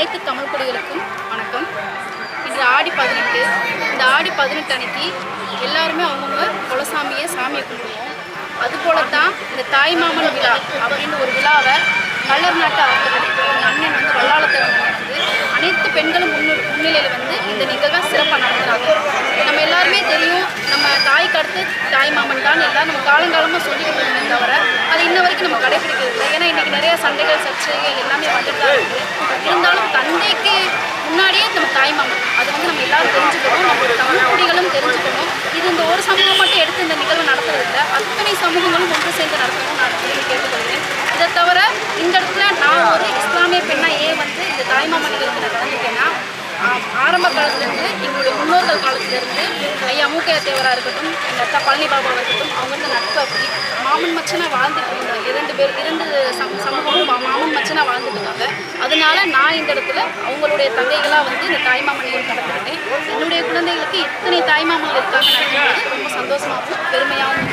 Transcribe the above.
அனைத்து தமிழ் குடிகளுக்கும் வணக்கம். இன்று ஆடி பதினெட்டு. இந்த ஆடி பதினெட்டு அன்னைக்கு எல்லாருமே அவங்கவுங்க குலசாமியை சாமியை கும்பிடுவோம். அதுபோல தான் இந்த தாய் மாமன் விழா அப்படின்னு ஒரு விழாவை மலர் நாட்டு ஆட்கள் எங்கள் அண்ணன் வந்து வல்லாளத்தை நடக்குது அனைத்து பெண்களும் முன்னு முன்னிலையில் வந்து இந்த நிகழ்வை சிறப்பாக நடத்துகிறாங்க நம்ம எல்லாருமே தெரியும் நம்ம தாய்க்கு அடுத்து தாய் மாமன் தான் எல்லாம் நம்ம காலங்காலமாக சொல்லிக்கிட்டு இருந்தோமே தவிர அது இன்ன வரைக்கும் நம்ம கடைபிடிக்கிறது இல்லை. ஏன்னா இன்றைக்கி நிறைய சண்டைகள் சர்ச்சைகள் முன்னாடியே நம்ம தாய்மாமன். அது வந்து நம்ம எல்லாரும் தெரிஞ்சுக்கணும் நம்ம தமிழ் குடிகளும் தெரிஞ்சுக்கணும். இது இந்த ஒரு சமூகம் மட்டும் எடுத்து இந்த நிகழ்வு நடத்துறதில்ல. இல்லை அத்தனை சமூகங்களும் ஒன்று சேர்ந்து நடத்தணும் நான் கேள்வி கேட்டுக்கொள்கிறேன். இதை தவிர இந்த இடத்துல நான் ஒரு இஸ்லாமிய பெண்ணாக ஏன் வந்து இந்த தாய்மாமன் நிகழ்வு நான் கலந்துட்டேன்னா ஆரம்ப காலத்துலேருந்து எங்களுடைய முன்னோர்கள் காலத்துலேருந்து ஐயா மூக்கைய தேவராக இருக்கட்டும் எங்கள் அத்தா பழனி பாபாவாக இருக்கட்டும் அவங்க வந்து நட்பு அப்படி மாமன் மச்சனாக வாழ்ந்துட்டு இருந்தாங்க இரண்டு பேர் இரண்டு சமூகமும் மா- மாமன் மச்சனாக வாழ்ந்து நான் இந்த இடத்துல அவங்களுடைய தங்கைகளாக வந்து இந்த தாய்மாமனையும் நிகழ்ச்சி என்னுடைய குழந்தைகளுக்கு இத்தனை தாய்மாமன் இருக்காங்க நடக்கும்போது ரொம்ப சந்தோஷமாகவும் பெருமையாகவும்